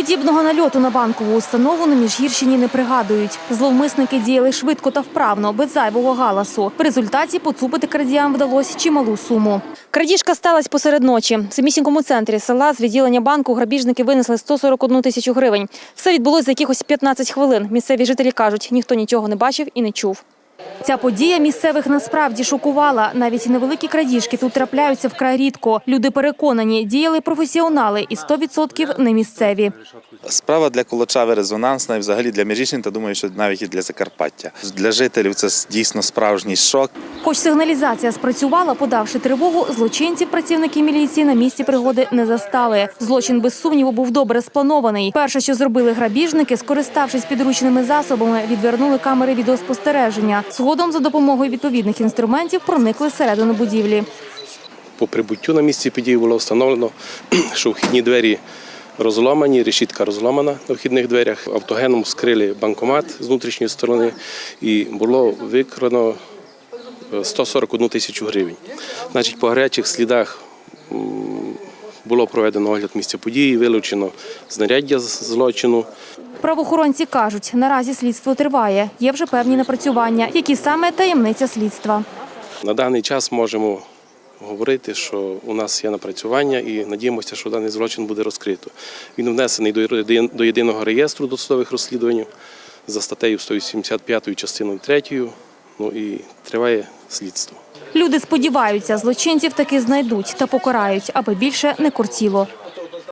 Подібного нальоту на банкову установу на Міжгірщині не пригадують. Зловмисники діяли швидко та вправно, без зайвого галасу. В результаті поцупити крадіям вдалося чималу суму. Крадіжка сталася посеред ночі. В самісінькому центрі села з відділення банку грабіжники винесли 141 тисячу гривень. Все відбулося за якихось 15 хвилин. Місцеві жителі кажуть, ніхто нічого не бачив і не чув. Ця подія місцевих насправді шокувала. Навіть невеликі крадіжки тут трапляються вкрай рідко. Люди переконані, діяли професіонали і 100% не місцеві. Справа для Колочави резонансна і взагалі для Міжгірщини, та думаю, що навіть і для Закарпаття. Для жителів це дійсно справжній шок. Хоч сигналізація спрацювала, подавши тривогу, злочинців працівники міліції на місці пригоди не застали. Злочин без сумніву був добре спланований. Перше, що зробили грабіжники, скориставшись підручними засобами, відвернули камери відеоспостереження. Згодом за допомогою відповідних інструментів проникли всередину будівлі. По прибуттю на місці події було встановлено, що вхідні двері розламані, решітка розламана на вхідних дверях. Автогеном скрили банкомат з внутрішньої сторони і було викрано е, 141 тисячу гривень. Значить, по гарячих слідах було проведено огляд місця події, вилучено знаряддя з- злочину. Правоохоронці кажуть, наразі слідство триває. Є вже певні напрацювання, які саме таємниця слідства. На даний час можемо говорити, що у нас є напрацювання і надіємося, що даний злочин буде розкрито. Він внесений до до єдиного реєстру досудових розслідувань за статтею 185 частиною 3, ну і триває слідство. Люди сподіваються, злочинців таки знайдуть та покарають, аби більше не кортіло.